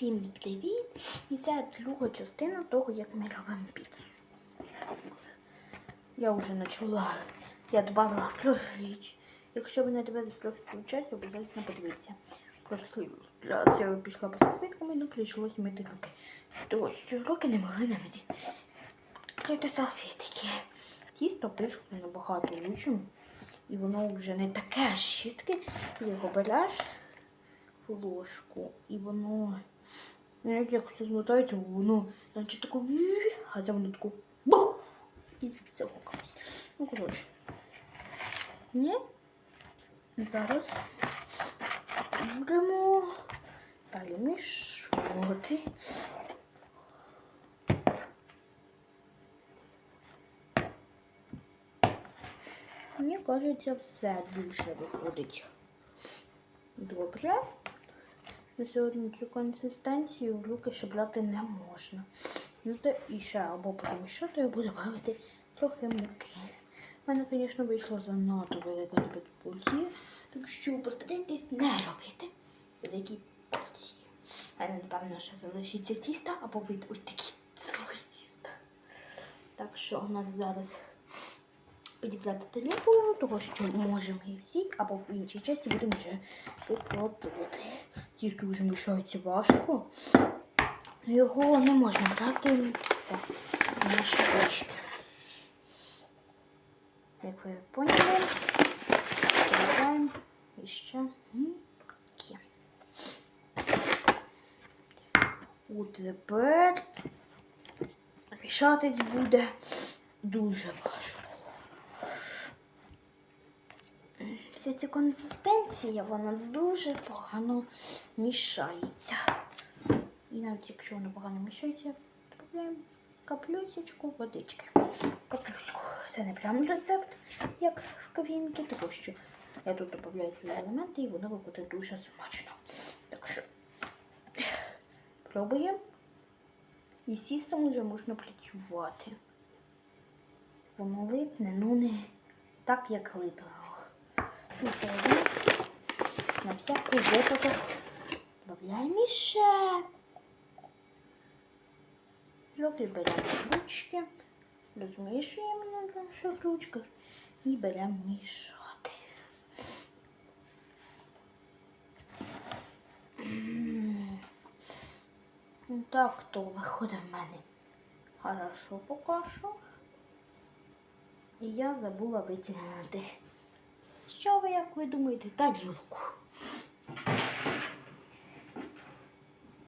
Усім привіт! І це друга частина того, як ми робимо піцу. Я вже почала, я додала просто річ. Якщо ви не дивились просто включать, обов'язково подивіться. Раз я пішла по салфетками, ну прийшлось мити руки. Тому що руки не могли намити. Крити салфетки. Тісто пишу набагато лучшим. І воно вже не таке щітке. Його береш ложку, і воно ну, як якось змотається, воно значить тако, «ві», а це воно тако бу і звідси гукалось. Ну, коротше. Ні? Зараз будемо далі мішувати. Мені кажеться, все більше виходить. Добре. На сьогодні цю консистенцію в руки ще не можна. Ну то і ще або помішати, або додати трохи муки. У мене, звісно, вийшло занадто велика порція, так що постарайтесь не робити великі порції. У мене, напевно, ще залишиться тіста або від ось такі цілий тіста. Так що у нас зараз підібрати тарілку, того що можемо і всі, або в іншій часті будемо вже викладувати. Тісто вже мішається важко. Його не можна брати це наші дошки. Як ви поняли, додаємо ще муки. От тепер мішатись буде дуже важко. Вся ця консистенція, вона дуже погано мішається. І навіть якщо вона погано мішається, додаємо каплюсечку водички. Каплюску. Це не прям рецепт, як в кавінки, тому що я тут додаю свої елементи і воно виходить дуже смачно. Так що пробуємо. І з тістом вже можна працювати. Воно липне, ну не так, як липало. Тоді на всякий випадок додаємо ще. Трохи беремо ручки, розмішуємо на наших ручках і беремо мішати. Так то виходить в мене хорошо поки що. І я забула витягнути. Що ви, як ви думаєте, тарілку?